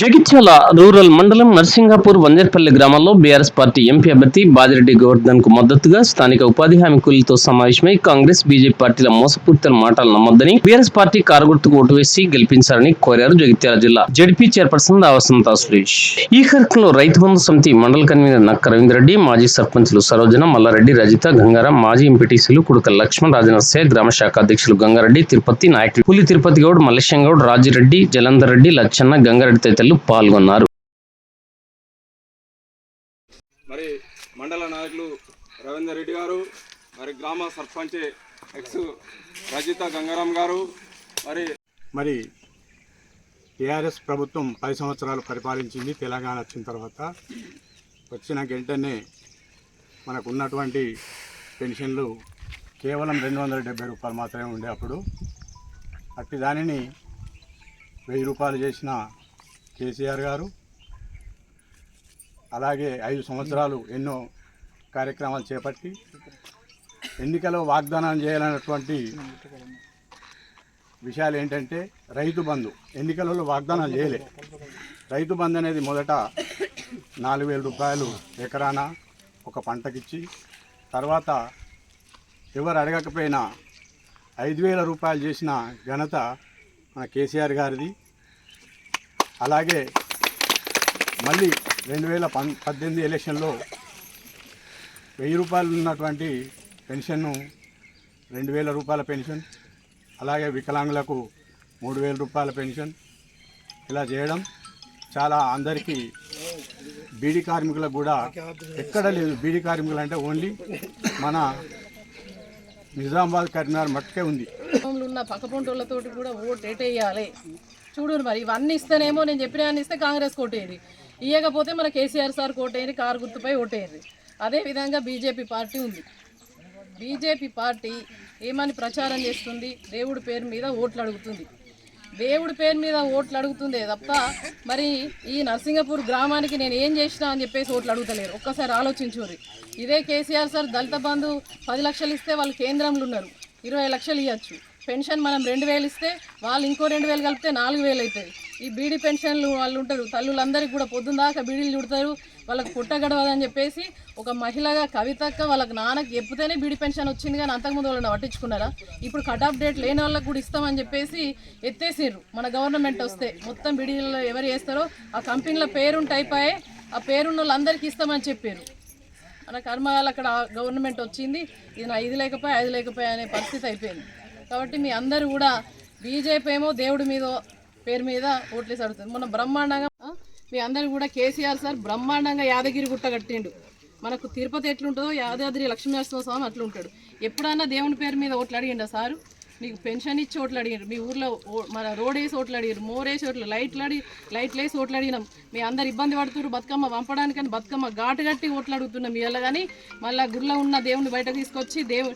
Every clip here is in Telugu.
జగిత్యాల రూరల్ మండలం నర్సింగాపూర్ వందేర్పల్లి గ్రామంలో బీఆర్ఎస్ పార్టీ ఎంపీ అభ్యర్థి బాదిరెడ్డి గోవర్ధన్కు మద్దతుగా స్థానిక ఉపాధి హామీ కూలీలతో సమావేశమై కాంగ్రెస్ బీజేపీ పార్టీల మోసపూరిత మాటలు నమ్మొద్దని బీఆర్ఎస్ పార్టీ కారుగుర్తుకు ఓటు వేసి గెలిపించాలని కోరారు జగిత్యాల జిల్లా జడ్పీ చైర్పర్సన్ దావసంత సురేష్. ఈ కార్యక్రమంలో రైతు బంధు సమితి మండల కన్వీనర్ నక్క రవీంద్రెడ్డి మాజీ సర్పంచులు సరోజన మల్లారెడ్డి రజిత గంగారా మాజీ ఎంపీటీసీలు కుడుకల లక్ష్మణ్ రాజనరసయ్య గ్రామ శాఖ అధ్యక్షులు గంగారెడ్డి తిరుపతి నాయకులు పులి తిరుపతి గౌడ్ మల్లేశం గౌడ్ రాజిరెడ్డి జలంధర్ రెడ్డి లచ్చన్న గంగారెడ్డి తదితరులు పాల్గొన్నారు. మరి మండల నాయకులు రవీందర్ రెడ్డి గారు మరి గ్రామ సర్పంచ్ ఎక్స్ రజిత గంగారాం గారు మరి మరి టీఆర్ఎస్ ప్రభుత్వం పది సంవత్సరాలు పరిపాలించింది తెలంగాణ వచ్చిన తర్వాత. వచ్చిన వెంటనే మనకు ఉన్నటువంటి పెన్షన్లు కేవలం రెండు వందల డెబ్బై రూపాయలు మాత్రమే ఉండే అప్పుడు. అట్టి దానిని వెయ్యి రూపాయలు చేసిన కేసీఆర్ గారు అలాగే ఐదు సంవత్సరాలు ఎన్నో కార్యక్రమాలు చేపట్టి ఎన్నికలో వాగ్దానం చేయాలన్నటువంటి విషయాలు ఏంటంటే రైతు బంధు. ఎన్నికలలో వాగ్దానాలు చేయలే. రైతు బంధు అనేది మొదట నాలుగు వేల రూపాయలు ఎకరాన ఒక పంటకిచ్చి తర్వాత ఎవరు అడగకపోయినా ఐదు వేల రూపాయలు చేసిన ఘనత మన కేసీఆర్ గారిది. అలాగే మళ్ళీ రెండు వేల పన్ పద్దెనిమిది ఎలక్షన్లో వెయ్యి రూపాయలు ఉన్నటువంటి పెన్షన్ను రెండు వేల రూపాయల పెన్షన్ అలాగే వికలాంగులకు మూడు వేల రూపాయల పెన్షన్ ఇలా చేయడం చాలా అందరికీ బీడీ కార్మికులకు కూడా ఎక్కడ లేదు. బీడీ కార్మికులు అంటే ఓన్లీ మన నిజామాబాద్ కరీంనగర్ మట్టుకే ఉంది. ఉన్న పక్క పక్కపొంటోళ్ళతోటి కూడా ఓటు ఎటేయాలి చూడు మరి. ఇవన్నీ ఇస్తేనేమో నేను చెప్పిన అన్ని ఇస్తే కాంగ్రెస్ కోటేది ఇవ్వకపోతే మన కేసీఆర్ సార్ కోటేది కారు గుర్తుపై ఓటేది అదేవిధంగా బీజేపీ పార్టీ ఉంది. బీజేపీ పార్టీ ఏమని ప్రచారం చేస్తుంది? దేవుడి పేరు మీద ఓట్లు అడుగుతుంది. దేవుడి పేరు మీద ఓట్లు అడుగుతుందే తప్ప మరి ఈ నర్సింగపూర్ గ్రామానికి నేను ఏం చేసినా అని చెప్పేసి ఓట్లు అడుగుతలేరు. ఒక్కసారి ఆలోచించుర్రి ఇదే కేసీఆర్ సార్ దళిత బంధు పది లక్షలు ఇస్తే వాళ్ళు కేంద్రంలో ఉన్నారు. ఇరవై లక్షలు ఇవ్వచ్చు పెన్షన్ మనం రెండు వేలు ఇస్తే వాళ్ళు ఇంకో రెండు వేలు కలిపితే నాలుగు వేలు అవుతుంది ఈ బీడీ పెన్షన్లు వాళ్ళు ఉంటారు తల్లులందరికీ కూడా పొద్దున్న దాకా బీడీలు చుడతారు వాళ్ళకి పుట్ట గడవదని చెప్పేసి ఒక మహిళగా కవితక్క వాళ్ళకి నాన్నకి చెప్తేనే బీడీ పెన్షన్ వచ్చింది కానీ అంతకుముందు వాళ్ళని పట్టించుకున్నారా? ఇప్పుడు కట్ ఆఫ్ డేట్ లేని వాళ్ళకి కూడా ఇస్తామని చెప్పేసి ఎత్తేసిర్రు. మన గవర్నమెంట్ వస్తే మొత్తం బీడీలలో ఎవరు చేస్తారో ఆ కంపెనీల పేరుంటే అయిపోయి ఆ పేరున్న వాళ్ళందరికీ ఇస్తామని చెప్పారు మన కర్మగాలు అక్కడ గవర్నమెంట్ వచ్చింది ఇది నా ఇది లేకపోయి అది లేకపోయి అనే పరిస్థితి అయిపోయింది. కాబట్టి మీ అందరూ కూడా బీజేపీ ఏమో దేవుడి మీద పేరు మీద ఓట్లేసి అడుగుతుంది మొన్న బ్రహ్మాండంగా మీ అందరూ కూడా కేసీఆర్ సార్ బ్రహ్మాండంగా యాదగిరి గుట్ట కట్టిండు. మనకు తిరుపతి ఎట్లుంటుందో యాదాద్రి లక్ష్మీనరసింహ స్వామి అట్లుంటాడు. ఎప్పుడన్నా దేవుని పేరు మీద ఓట్లు అడిగిండా సారు? మీకు పెన్షన్ ఇచ్చి ఓట్లు అడిగారు మీ ఊర్లో మన రోడ్ వేసి ఓట్లు అడిగారు మోర్ వేసి ఓట్లు లైట్లు అడిగి లైట్లు వేసి ఓట్లు అడిగినాం మీ అందరు ఇబ్బంది పడుతున్నారు బతుకమ్మ పంపడానికని బతుకమ్మ ఘాటు కట్టి ఓట్లు అడుగుతున్నాం మీ వల్ల కానీ మళ్ళీ గుడిలో ఉన్న దేవుని బయట తీసుకొచ్చి దేవు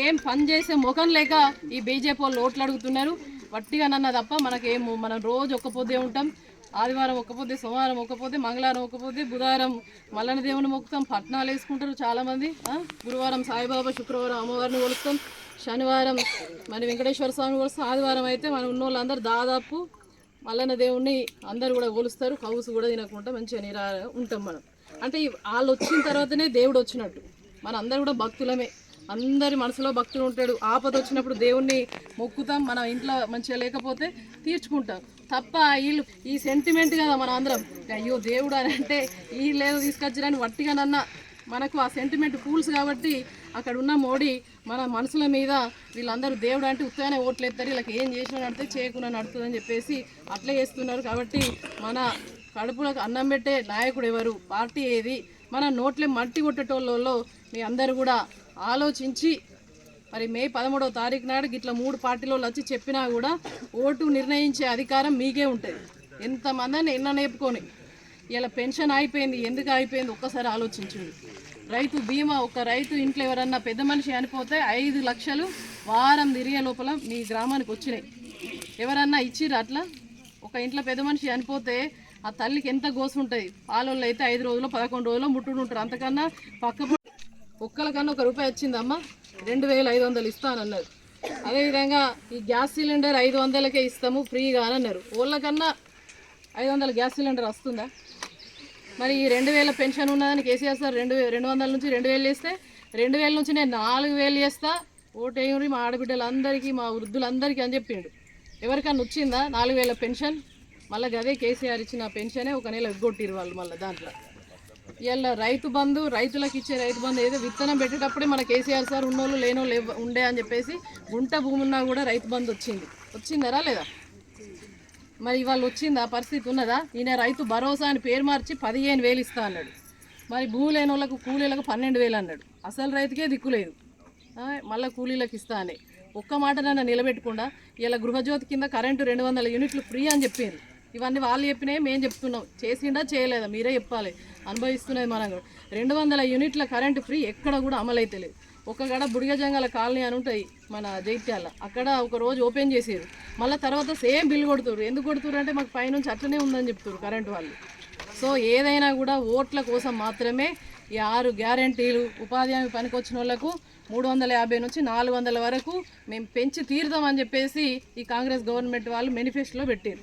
ఏం పని చేసే ముఖం లేక ఈ బీజేపీ వాళ్ళు ఓట్లు అడుగుతున్నారు వట్టిగా నన్న తప్ప మనకేం మనం రోజు ఒక్క పొద్దే ఉంటాం. ఆదివారం ఒక్కపోతే సోమవారం ఒక్కపోతే మంగళవారం ఒక్కపోతే బుధవారం మల్లన దేవుని మొక్కుతాం. పట్నాలు వేసుకుంటారు చాలామంది. గురువారం సాయిబాబా శుక్రవారం అమ్మవారిని కొలుస్తాం. శనివారం మరి వెంకటేశ్వర స్వామి కూడా ఆదివారం అయితే మన ఉన్న వాళ్ళందరూ దాదాపు మల్లన్న దేవుణ్ణి అందరు కూడా కొలుస్తారు కౌసు కూడా తినకుండా మంచిగా నిరా ఉంటాం మనం. అంటే వాళ్ళు వచ్చిన తర్వాతనే దేవుడు వచ్చినట్టు. మన అందరు కూడా భక్తులమే. అందరి మనసులో భక్తులు ఉంటాడు. ఆపద వచ్చినప్పుడు దేవుణ్ణి మొక్కుతాం మన ఇంట్లో మంచిగా లేకపోతే తీర్చుకుంటాం. తప్ప వీళ్ళు ఈ సెంటిమెంట్ కదా మనం అందరం. అయ్యో దేవుడు అని అంటే ఈ లేదు తీసుకొచ్చిరని వట్టిగానన్నా మనకు ఆ సెంటిమెంట్ ఫూల్స్ కాబట్టి అక్కడ ఉన్న మోడీ మన మనసుల మీద వీళ్ళందరూ దేవుడు అంటే ఉత్తగానే ఓట్లు ఎత్తారు వీళ్ళకి ఏం చేసినా నడితే చేయకుండా నడుతుందని చెప్పేసి అట్లే చేస్తున్నారు కాబట్టి మన కడుపులకు అన్నం పెట్టే నాయకుడు ఎవరు? పార్టీ ఏది? మన నోట్లే మట్టి కొట్టేటోళ్ళలో మీ అందరు కూడా ఆలోచించి మరి మే పదమూడవ తారీఖు నాడు ఇట్లా మూడు పార్టీలో వచ్చి చెప్పినా కూడా ఓటు నిర్ణయించే అధికారం మీకే ఉంటుంది. ఎంతమందిని ఎన్న నేర్పుకొని. ఇలా పెన్షన్ అయిపోయింది ఎందుకు అయిపోయింది ఒక్కసారి ఆలోచించండి. రైతు బీమా ఒక రైతు ఇంట్లో ఎవరన్నా పెద్ద మనిషి చనిపోతే ఐదు లక్షలు వారం తిరిగే లోపల మీ గ్రామానికి వచ్చినాయి. ఎవరన్నా ఇచ్చిర్రు అట్లా? ఒక ఇంట్లో పెద్ద మనిషి చనిపోతే ఆ తల్లికి ఎంత గోసు ఉంటుంది? పాలోళ్ళు అయితే ఐదు రోజులు పదకొండు రోజులు ముట్టుడు ఉంటారు. అంతకన్నా పక్క ఒక్కలకన్నా ఒక రూపాయి వచ్చిందమ్మా. రెండు వేల ఐదు వందలు ఇస్తానన్నారు. అదేవిధంగా ఈ గ్యాస్ సిలిండర్ ఐదు వందలకే ఇస్తాము ఫ్రీగా అని అన్నారు. వాళ్ళకన్నా ఐదు వందల గ్యాస్ సిలిండర్ వస్తుందా? మరి ఈ రెండు వేల పెన్షన్ ఉన్నదని కేసీఆర్ సార్ రెండు రెండు వందల నుంచి రెండు వేలు చేస్తే రెండు వేల నుంచి నేను నాలుగు వేలు చేస్తా. ఓటేయురి మా ఆడబిడ్డలందరికీ మా వృద్ధులందరికీ అని చెప్పిండు. ఎవరికన్నా వచ్చిందా నాలుగు వేల పెన్షన్? మళ్ళీ అదే కేసీఆర్ ఇచ్చిన పెన్షనే ఒక నెల ఎగ్గొట్టిరు వాళ్ళు మళ్ళీ దాంట్లో. ఇవాళ రైతు బంధు రైతులకు ఇచ్చే రైతు బంధు ఏదో విత్తనం పెట్టేటప్పుడే మన కేసీఆర్ సార్ ఉన్నోళ్ళు లేనోళ్ళు ఉండే అని చెప్పేసి గుంట భూమి ఉన్నా కూడా రైతు బంధు వచ్చింది. వచ్చిందరా లేదా? మరి ఇవాళ వచ్చిందా పరిస్థితి ఉన్నదా? ఈయన రైతు భరోసా అని పేరు మార్చి పదిహేను వేలు ఇస్తా అన్నాడు. మరి భూమి లేని వాళ్ళకు కూలీలకు పన్నెండు వేలు అన్నాడు. అసలు రైతుకే దిక్కులేదు మళ్ళీ కూలీలకు ఇస్తా అని. ఒక్క మాట నన్ను నిలబెట్టకుండా ఇలా గృహజ్యోతి కింద కరెంటు రెండు వందల యూనిట్లు ఫ్రీ అని చెప్పారు. ఇవన్నీ వాళ్ళు చెప్పినాయి మేము చెప్తున్నాం. చేసిండా చేయలేదా? మీరే చెప్పాలి. అనుభవిస్తున్నది మనం కూడా రెండు వందల యూనిట్ల కరెంటు ఫ్రీ ఎక్కడ కూడా అమలైతే లేదు ఒక గడ బుడిగజంగాల కాలనీ అని ఉంటాయి మన జైత్యాల. అక్కడ ఒక రోజు ఓపెన్ చేసారు. మళ్ళీ తర్వాత సేమ్ బిల్ కొడుతురు ఎందుకు కొడుతురు అంటే మాకు పైనుంచి అట్లనే ఉందని చెప్తారు కరెంటు వాళ్ళు. సో ఏదైనా కూడా ఓట్ల కోసం మాత్రమే ఈ ఆరు గ్యారంటీలు ఉపాధి హామీ పనికొచ్చిన వాళ్ళకు మూడు వందల యాభై నుంచి నాలుగు వందల వరకు మేము పెంచి తీరుదామని చెప్పేసి ఈ కాంగ్రెస్ గవర్నమెంట్ వాళ్ళు మేనిఫెస్టోలో పెట్టారు